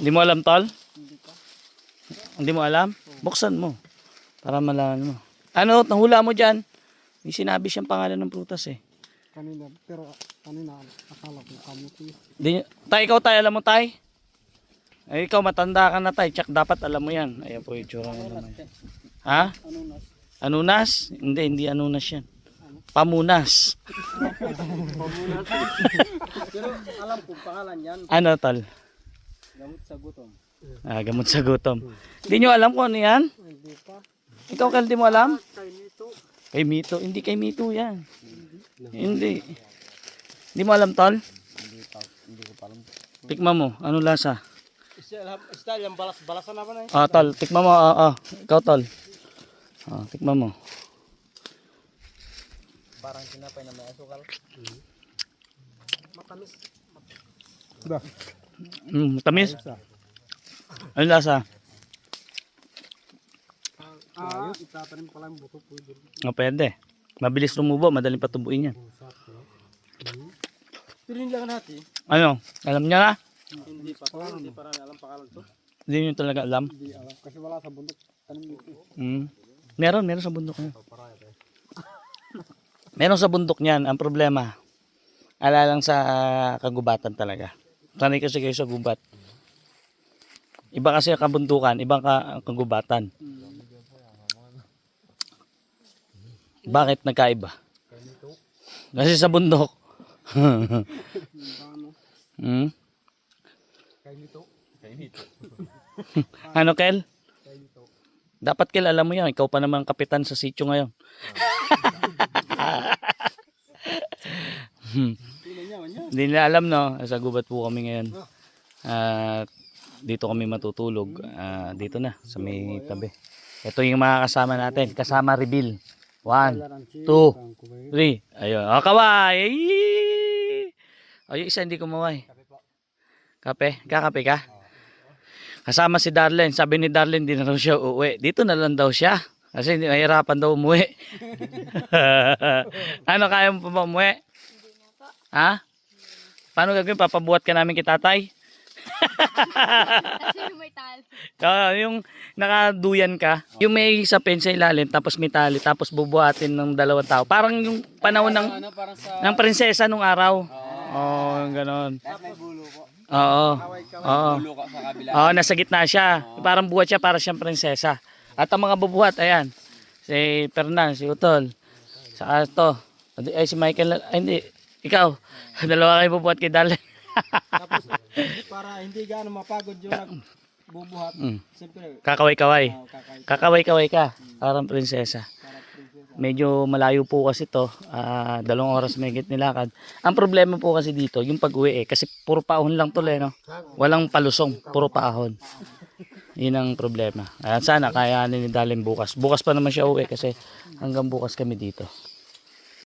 Hindi mo alam, tol? Hindi mo alam? Buksan mo. Para malaman mo. Ano, nahula mo dyan? May sinabi siyang pangalan ng prutas eh. Kanina, pero kanina akala ko kamuti. Di, tay, ikaw tay, alam mo tay? Ay, ikaw matanda ka na tay, tsak dapat alam mo yan. Ayan po yung tsura mo naman. Ha? Na? Anunas? Hindi, hindi anunas yan. Pamunas. Pero alam ko pangalan yan. Ano tal? Gamot sa gutom. Ah, gamot sa gutom. Hindi nyo alam kung ano yan? Hindi pa. Ikaw kal di mo alam? Kay nito. Kay Mito. Hindi kay Mito yan. Hindi. Hindi mo alam tol? Hindi pa. Hindi ko pa alam. Tikma mo. Ano lasa? Style yung balas balasan naman eh. Ah, tol. Tikma mo. Ah, ah. Ikaw tol. Ah, tikma mo. Parang sinapay na may asukal. Matamis. Mm, tamis. Ano lasa? Ah, itatanim pala yung buto pwede. Oh, pwede. Mabilis lumubo. Madaling patubuin yan. Pirin lang natin. Ano? Alam niya na? Hindi pa. Hindi pa rin alam pangalan to. Hindi nyo talaga alam. Hindi alam. Kasi wala sa bundok. Tanim nito. Mm. Meron, meron sa bundok niya. Meron sa bundok niyan. Ang problema, ala lang sa ah, kagubatan talaga. Sanay kasi kayo sa gubat. Iba kasi ang kabundukan, ibang ka, kagubatan. Bakit nagkaiba? Kasi sa bundok. hmm? Ano, Kel? Dapat Kel, alam mo yan. Ikaw pa naman kapitan sa sityo ngayon. Hmm. Pirin niya, man Hindi nila alam no, sa gubat po kami ngayon. At dito kami matutulog. Ah, dito na, sa may tabi. Ito yung mga kasama natin. Kasama reveal. One, two, three. Ayun. Oh, kaway! Ay, isa hindi kumaway. Kape? Kakape ka? Kasama si Darlene. Sabi ni Darlene, di na raw siya uuwi. Dito na lang daw siya. Kasi hindi mahirapan daw umuwi. ano, kaya mo pa ba umuwi? Ha? Paano gagawin? Papabuhat ka namin kay tatay? Kasi may tali. Ah, yung nakaduyan ka, yung may sa ilalim, tapos may tali, tapos bubuhatin ng dalawang tao. Parang yung panahon ng, Ano parang sa... ng prinsesa nung araw. Oo, oh, yung ganon. May bulo po. Oo. Oo. Oo, nasa gitna siya. Parang buhat siya para siyang prinsesa. At ang mga bubuhat, ayan. Si Fernan, si Utol. Saka ito. Ay, si Michael. Ay, hindi. Ikaw. Dalawa kayo bubuhat kay Darlen. Tapos para hindi gaano mapagod yung nagbubuhat. Mm. Siyempre, Kakaway-kaway. Kakaway-kaway ka. Parang prinsesa. Medyo malayo po kasi to. Ah, dalawang oras may nilakad. Ang problema po kasi dito, yung pag-uwi eh. Kasi puro paahon lang to eh, no? Walang palusong. Puro paahon. Yun ang problema. At sana kayanin ni Dalin bukas. Bukas pa naman siya uwi kasi hanggang bukas kami dito.